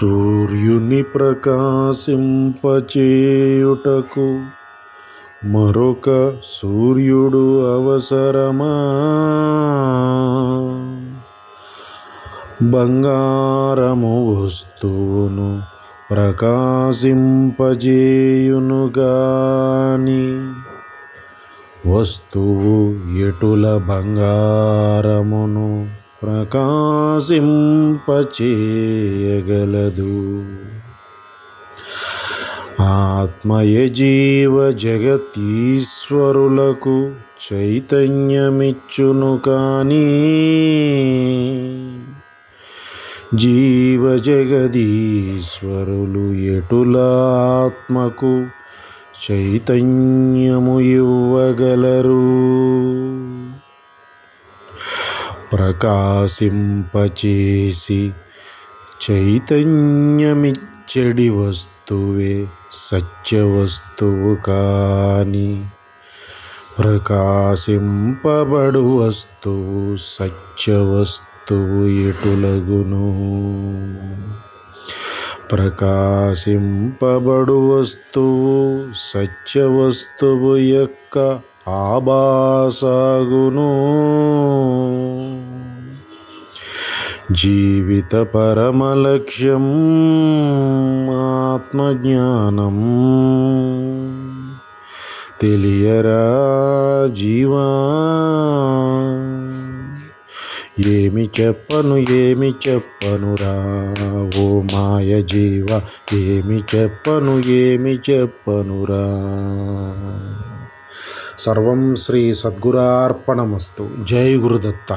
సూర్యుని ప్రకాశింపచేయుటకు మరొక సూర్యుడు అవసరమా? బంగారము వస్తువును ప్రకాశింపజేయును గాని వస్తువు ఎటుల బంగారమును ప్రకా ప్రకాశింపచేయగలదు ఆత్మయ జీవ జగతీశ్వరులకు చైతన్యమిచ్చును కానీ జీవ జగదీశ్వరులు ఎటులాత్మకు చైతన్యము ఇవ్వగలరు? ప్రకాశింపచేసి చైతన్యమిచ్చడి వస్తువే సత్యవస్తువు కాని ప్రకాశింపబడు వస్తువు సత్యవస్తువు ఎటులగును? ప్రకాశింపబడు వస్తువు సత్యవస్తువు యొక్క ఆభాసాగును. జీవిత పరమలక్ష్యం ఆత్మజ్ఞానం. తెలియరా జీవా? ఏమి చెప్పను ఏమి చెప్పనురా ఓ మాయ జీవ ఏమి చెప్పను ఏమి చెప్పనురా సర్వం శ్రీ సద్గురార్పణమస్తు. జై గురుదత్త.